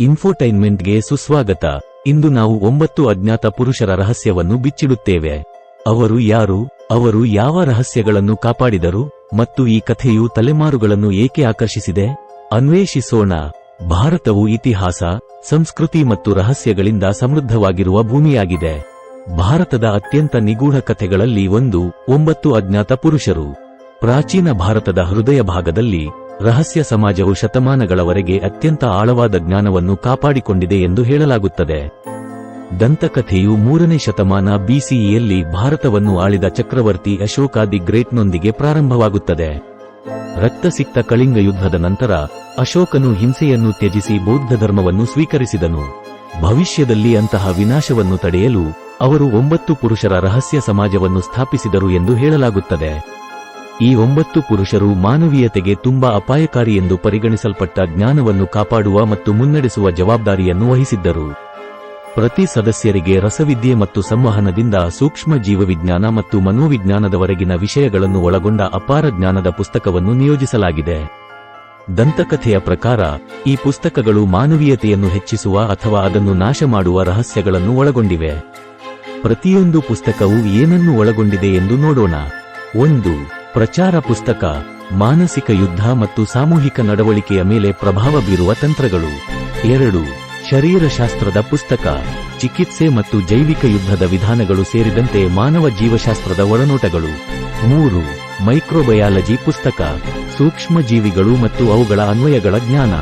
ಇನ್ಫೋಟೈನ್ಮೆಂಟ್ಗೆ ಸುಸ್ವಾಗತ. ಇಂದು ನಾವು ಒಂಬತ್ತು ಅಜ್ಞಾತ ಪುರುಷರ ರಹಸ್ಯವನ್ನು ಬಿಚ್ಚಿಡುತ್ತೇವೆ. ಅವರು ಯಾರು, ಅವರು ಯಾವ ರಹಸ್ಯಗಳನ್ನು ಕಾಪಾಡಿದರು, ಮತ್ತು ಈ ಕಥೆಯು ತಲೆಮಾರುಗಳನ್ನು ಏಕೆ ಆಕರ್ಷಿಸಿದೆ? ಅನ್ವೇಷಿಸೋಣ. ಭಾರತವು ಇತಿಹಾಸ, ಸಂಸ್ಕೃತಿ ಮತ್ತು ರಹಸ್ಯಗಳಿಂದ ಸಮೃದ್ಧವಾಗಿರುವ ಭೂಮಿಯಾಗಿದೆ. ಭಾರತದ ಅತ್ಯಂತ ನಿಗೂಢ ಕಥೆಗಳಲ್ಲಿ ಒಂದು, ಒಂಬತ್ತು ಅಜ್ಞಾತ ಪುರುಷರು. ಪ್ರಾಚೀನ ಭಾರತದ ಹೃದಯ ಭಾಗದಲ್ಲಿ ರಹಸ್ಯ ಸಮಾಜವು ಶತಮಾನಗಳವರೆಗೆ ಅತ್ಯಂತ ಆಳವಾದ ಜ್ಞಾನವನ್ನು ಕಾಪಾಡಿಕೊಂಡಿದೆ ಎಂದು ಹೇಳಲಾಗುತ್ತದೆ. ದಂತಕಥೆಯು ಮೂರನೇ ಶತಮಾನ ಬಿಸಿಇಯಲ್ಲಿ ಭಾರತವನ್ನು ಆಳಿದ ಚಕ್ರವರ್ತಿ ಅಶೋಕ ದಿ ಗ್ರೇಟ್ನೊಂದಿಗೆ ಪ್ರಾರಂಭವಾಗುತ್ತದೆ. ರಕ್ತಸಿಕ್ತ ಕಳಿಂಗ ಯುದ್ಧದ ನಂತರ, ಅಶೋಕನು ಹಿಂಸೆಯನ್ನು ತ್ಯಜಿಸಿ ಬೌದ್ಧ ಧರ್ಮವನ್ನು ಸ್ವೀಕರಿಸಿದನು. ಭವಿಷ್ಯದಲ್ಲಿ ಅಂತಹ ವಿನಾಶವನ್ನು ತಡೆಯಲು, ಅವರು ಒಂಬತ್ತು ಪುರುಷರ ರಹಸ್ಯ ಸಮಾಜವನ್ನು ಸ್ಥಾಪಿಸಿದರು ಎಂದು ಹೇಳಲಾಗುತ್ತದೆ. ಈ ಒಂಬತ್ತು ಪುರುಷರು ಮಾನವೀಯತೆಗೆ ತುಂಬಾ ಅಪಾಯಕಾರಿ ಎಂದು ಪರಿಗಣಿಸಲ್ಪಟ್ಟ ಜ್ಞಾನವನ್ನು ಕಾಪಾಡುವ ಮತ್ತು ಮುನ್ನಡೆಸುವ ಜವಾಬ್ದಾರಿಯನ್ನು ವಹಿಸಿದ್ದರು. ಪ್ರತಿ ಸದಸ್ಯರಿಗೆ ರಸವಿದ್ಯೆ ಮತ್ತು ಸಂವಹನದಿಂದ ಸೂಕ್ಷ್ಮ ಜೀವವಿಜ್ಞಾನ ಮತ್ತು ಮನೋವಿಜ್ಞಾನದವರೆಗಿನ ವಿಷಯಗಳನ್ನು ಒಳಗೊಂಡ ಅಪಾರ ಜ್ಞಾನದ ಪುಸ್ತಕವನ್ನು ನಿಯೋಜಿಸಲಾಗಿದೆ. ದಂತಕಥೆಯ ಪ್ರಕಾರ, ಈ ಪುಸ್ತಕಗಳು ಮಾನವೀಯತೆಯನ್ನು ಹೆಚ್ಚಿಸುವ ಅಥವಾ ಅದನ್ನು ನಾಶ ಮಾಡುವ ರಹಸ್ಯಗಳನ್ನು ಒಳಗೊಂಡಿವೆ. ಪ್ರತಿಯೊಂದು ಪುಸ್ತಕವು ಏನನ್ನು ಒಳಗೊಂಡಿದೆ ಎಂದು ನೋಡೋಣ. ಒಂದು ಪ್ರಚಾರ ಪುಸ್ತಕ, ಮಾನಸಿಕ ಯುದ್ಧ ಮತ್ತು ಸಾಮೂಹಿಕ ನಡವಳಿಕೆಯ ಮೇಲೆ ಪ್ರಭಾವ ಬೀರುವ ತಂತ್ರಗಳು. ಎರಡು, ಶರೀರಶಾಸ್ತ್ರದ ಪುಸ್ತಕ, ಚಿಕಿತ್ಸೆ ಮತ್ತು ಜೈವಿಕ ಯುದ್ಧದ ವಿಧಾನಗಳು ಸೇರಿದಂತೆ ಮಾನವ ಜೀವಶಾಸ್ತ್ರದ ಒಳನೋಟಗಳು. ಮೂರು, ಮೈಕ್ರೋಬಯಾಲಜಿ ಪುಸ್ತಕ ಸೂಕ್ಷ್ಮ ಜೀವಿಗಳು ಮತ್ತು ಅವುಗಳ ಅನ್ವಯಗಳ ಜ್ಞಾನ.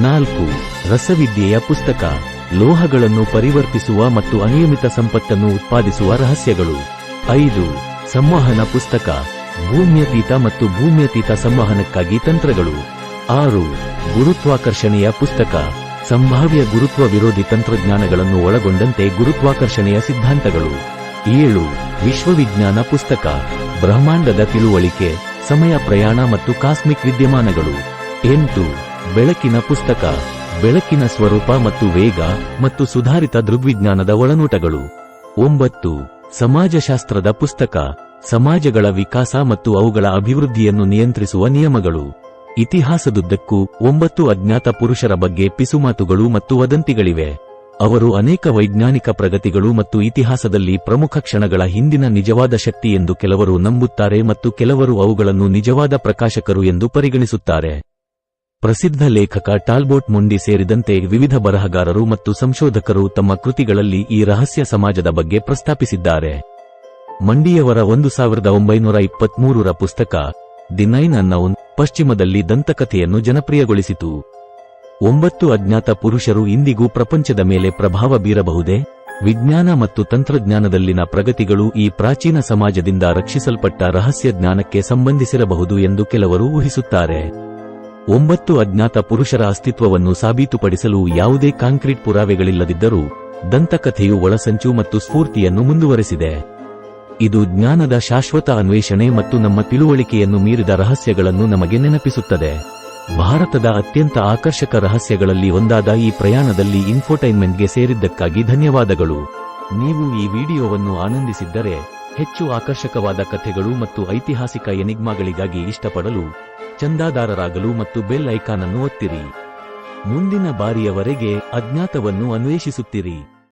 ನಾಲ್ಕು, ರಸವಿದ್ಯೆಯ ಪುಸ್ತಕ, ಲೋಹಗಳನ್ನು ಪರಿವರ್ತಿಸುವ ಮತ್ತು ಅನಿಯಮಿತ ಸಂಪತ್ತನ್ನು ಉತ್ಪಾದಿಸುವ ರಹಸ್ಯಗಳು. ಐದು, ಸಂವಹನ ಪುಸ್ತಕ ಭೂಮ್ಯತೀತ ಮತ್ತು ಭೂಮ್ಯತೀತ ಸಂವಹನಕ್ಕಾಗಿ ತಂತ್ರಗಳು. ಆರು, ಗುರುತ್ವಾಕರ್ಷಣೆಯ ಪುಸ್ತಕ. ಸಂಭಾವ್ಯ ಗುರುತ್ವ ವಿರೋಧಿ ತಂತ್ರಜ್ಞಾನಗಳನ್ನು ಒಳಗೊಂಡಂತೆ ಗುರುತ್ವಾಕರ್ಷಣೆಯ ಸಿದ್ಧಾಂತಗಳು. ಏಳು, ವಿಶ್ವವಿಜ್ಞಾನ ಪುಸ್ತಕ. ಬ್ರಹ್ಮಾಂಡದ ತಿಳುವಳಿಕೆ, ಸಮಯ ಪ್ರಯಾಣ ಮತ್ತು ಕಾಸ್ಮಿಕ್ ವಿದ್ಯಮಾನಗಳು. ಎಂಟು, ಬೆಳಕಿನ ಪುಸ್ತಕ. ಬೆಳಕಿನ ಸ್ವರೂಪ ಮತ್ತು ವೇಗ ಮತ್ತು ಸುಧಾರಿತ ದೃಗ್ವಿಜ್ಞಾನದ ಒಳನೋಟಗಳು. ಒಂಬತ್ತು, ಸಮಾಜಶಾಸ್ತ್ರದ ಪುಸ್ತಕ. ಸಮಾಜಗಳ ವಿಕಾಸ ಮತ್ತು ಅವುಗಳ ಅಭಿವೃದ್ಧಿಯನ್ನು ನಿಯಂತ್ರಿಸುವ ನಿಯಮಗಳು. ಇತಿಹಾಸದುದ್ದಕ್ಕೂ ಒಂಬತ್ತು ಅಜ್ಞಾತ ಪುರುಷರ ಬಗ್ಗೆ ಪಿಸುಮಾತುಗಳು ಮತ್ತು ವದಂತಿಗಳಿವೆ. ಅವರು ಅನೇಕ ವೈಜ್ಞಾನಿಕ ಪ್ರಗತಿಗಳು ಮತ್ತು ಇತಿಹಾಸದಲ್ಲಿ ಪ್ರಮುಖ ಕ್ಷಣಗಳ ಹಿಂದಿನ ನಿಜವಾದ ಶಕ್ತಿ ಎಂದು ಕೆಲವರು ನಂಬುತ್ತಾರೆ ಮತ್ತು ಕೆಲವರು ಅವುಗಳನ್ನು ನಿಜವಾದ ಪ್ರಕಾಶಕರು ಎಂದು ಪರಿಗಣಿಸುತ್ತಾರೆ. ಪ್ರಸಿದ್ಧ ಲೇಖಕ ಟಾಲ್ಬೋಟ್ ಮುಂಡಿ ಸೇರಿದಂತೆ ವಿವಿಧ ಬರಹಗಾರರು ಮತ್ತು ಸಂಶೋಧಕರು ತಮ್ಮ ಕೃತಿಗಳಲ್ಲಿ ಈ ರಹಸ್ಯ ಸಮಾಜದ ಬಗ್ಗೆ ಪ್ರಸ್ತಾಪಿಸಿದ್ದಾರೆ. ಮಂಡಿಯವರ ಒಂದು ಸಾವಿರದ ಒಂಬೈನೂರ ಇಪ್ಪತ್ಮೂರರ ಪುಸ್ತಕ, ದಿ ನೈನ್ ಅನ್ನೌನ್ ಪಶ್ಚಿಮದಲ್ಲಿ ದಂತಕಥೆಯನ್ನು ಜನಪ್ರಿಯಗೊಳಿಸಿತು. ಒಂಬತ್ತು ಅಜ್ಞಾತ ಪುರುಷರು ಇಂದಿಗೂ ಪ್ರಪಂಚದ ಮೇಲೆ ಪ್ರಭಾವ ಬೀರಬಹುದೇ? ವಿಜ್ಞಾನ ಮತ್ತು ತಂತ್ರಜ್ಞಾನದಲ್ಲಿನ ಪ್ರಗತಿಗಳು ಈ ಪ್ರಾಚೀನ ಸಮಾಜದಿಂದ ರಕ್ಷಿಸಲ್ಪಟ್ಟ ರಹಸ್ಯ ಜ್ಞಾನಕ್ಕೆ ಸಂಬಂಧಿಸಿರಬಹುದು ಎಂದು ಕೆಲವರು ಊಹಿಸುತ್ತಾರೆ. ಒಂಬತ್ತು ಅಜ್ಞಾತ ಪುರುಷರ ಅಸ್ತಿತ್ವವನ್ನು ಸಾಬೀತುಪಡಿಸಲು ಯಾವುದೇ ಕಾಂಕ್ರೀಟ್ ಪುರಾವೆಗಳಿಲ್ಲದಿದ್ದರೂ, ದಂತಕಥೆಯು ಒಳಸಂಚು ಮತ್ತು ಸ್ಫೂರ್ತಿಯನ್ನು ಮುಂದುವರೆಸಿದೆ. ಇದು ಜ್ಞಾನದ ಶಾಶ್ವತ ಅನ್ವೇಷಣೆ ಮತ್ತು ನಮ್ಮ ತಿಳುವಳಿಕೆಯನ್ನು ಮೀರಿದ ರಹಸ್ಯಗಳನ್ನು ನಮಗೆ ನೆನಪಿಸುತ್ತದೆ. ಭಾರತದ ಅತ್ಯಂತ ಆಕರ್ಷಕ ರಹಸ್ಯಗಳಲ್ಲಿ ಒಂದಾದ ಈ ಪ್ರಯಾಣದಲ್ಲಿ ಇನ್ಫೋಟೈನ್ಮೆಂಟ್ಗೆ ಸೇರಿದ್ದಕ್ಕಾಗಿ ಧನ್ಯವಾದಗಳು. ನೀವು ಈ ವಿಡಿಯೋವನ್ನು ಆನಂದಿಸಿದ್ದರೆ ಹೆಚ್ಚು ಆಕರ್ಷಕವಾದ ಕಥೆಗಳು ಮತ್ತು ಐತಿಹಾಸಿಕ ಎನಿಗ್ಮಾಗಳಿಗಾಗಿ ಇಷ್ಟಪಡಲು ಚಂದಾದಾರರಾಗಲು ಮತ್ತು ಬೆಲ್ ಐಕಾನ್ ಅನ್ನು ಒತ್ತಿರಿ. ಮುಂದಿನ ಬಾರಿಯವರೆಗೆ ಅಜ್ಞಾತವನ್ನು ಅನ್ವೇಷಿಸುತ್ತಿರಿ.